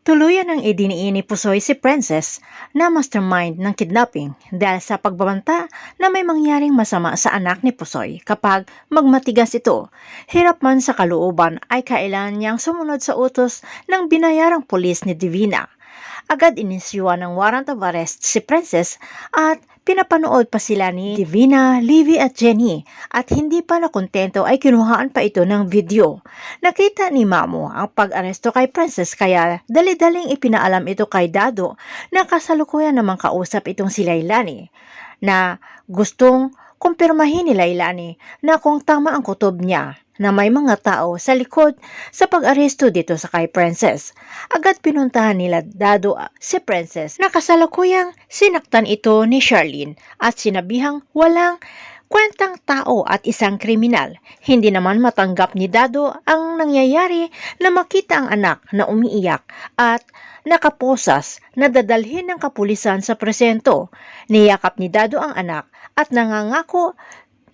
Tuluyan ang idiniin ni Pusoy si Princess na mastermind ng kidnapping dahil sa pagbabanta na may mangyaring masama sa anak ni Pusoy kapag magmatigas ito. Hirap man sa kalooban ay kailangan niyang sumunod sa utos ng binayarang pulis ni Divina. Agad inisyuan ng warrant of arrest si Princess at pinapanood pa sila ni Divina, Livy at Jenny at hindi pa nakontento ay kinuhaan pa ito ng video. Nakita ni Mamo ang pag-aresto kay Princess kaya dali-daling ipinaalam ito kay Dado na kasalukuyan namang kausap itong si Lailani na gustong kumpirmahin ni Lailani na kung tama ang kutob niya na may mga tao sa likod sa pag-aresto dito sa kay Princess. Agad pinuntahan nila Dado ah, si Princess na kasalukuyang sinaktan ito ni Charlene at sinabihang walang kwentang tao at isang kriminal. Hindi naman matanggap ni Dado ang nangyayari na makita ang anak na umiiyak at nakaposas na dadalhin ng kapulisan sa presento. Niyakap ni Dado ang anak at nangangako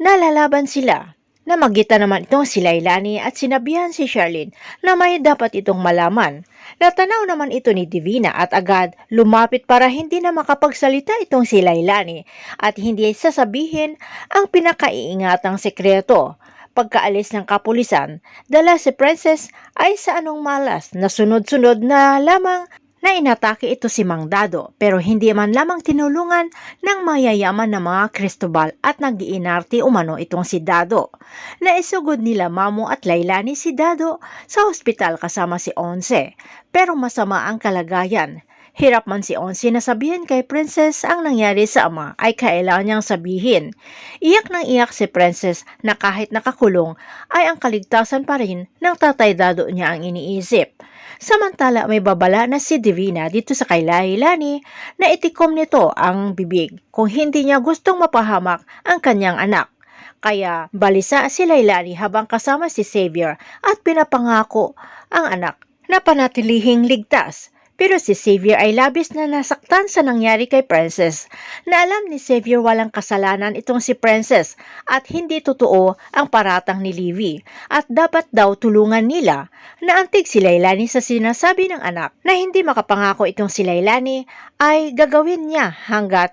na lalaban sila. Namagitan naman itong si Lailani at sinabihan si Charlene na may dapat itong malaman. Natanaw naman ito ni Divina at agad lumapit para hindi na makapagsalita itong si Lailani at hindi sasabihin ang pinakaiingatang sekreto. Pagkaalis ng kapulisan, dala si Princess ay sa anong malas na sunod-sunod na lamang na inatake ito si Mang Dado pero hindi man lamang tinulungan ng mayayaman na mga Cristobal at nag-iinarte umano itong si Dado. Naisugod nila Mamo at Lailani si Dado sa ospital kasama si Onse pero masama ang kalagayan. Hirap man si Onse na sabihin kay Princess ang nangyari sa ama ay kailangan niyang sabihin. Iyak nang iyak si Princess na kahit nakakulong ay ang kaligtasan pa rin ng tatay Dado niya ang iniisip. Samantala may babala na si Divina dito sa kay Lailani na itikom nito ang bibig kung hindi niya gustong mapahamak ang kanyang anak. Kaya balisa si Lailani habang kasama si Xavier at pinapangako ang anak na panatilihing ligtas. Pero si Xavier ay labis na nasaktan sa nangyari kay Princess. Na alam ni Xavier walang kasalanan itong si Princess at hindi totoo ang paratang ni Livy. At dapat daw tulungan nila. Na antig si Lailani sa sinasabi ng anak na hindi makapangako itong si Lailani ay gagawin niya hanggat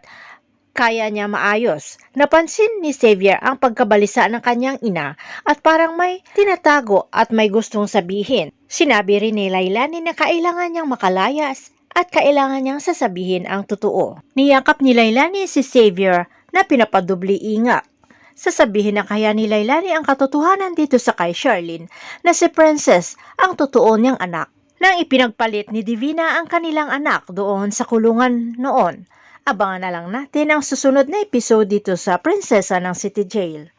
kaya niya maayos. Napansin ni Xavier ang pagkabalisa ng kanyang ina at parang may tinatago at may gustong sabihin. Sinabi rin ni Lailani na kailangan niyang makalayas at kailangan niyang sasabihin ang totoo. Niyakap ni Lailani si Xavier na pinapadubli ingat. Sasabihin na kaya ni Lailani ang katotohanan dito sa kay Charlene na si Princess ang totoo niyang anak nang ipinagpalit ni Divina ang kanilang anak doon sa kulungan noon. Abangan na lang natin ang susunod na episode dito sa Prinsesa ng City Jail.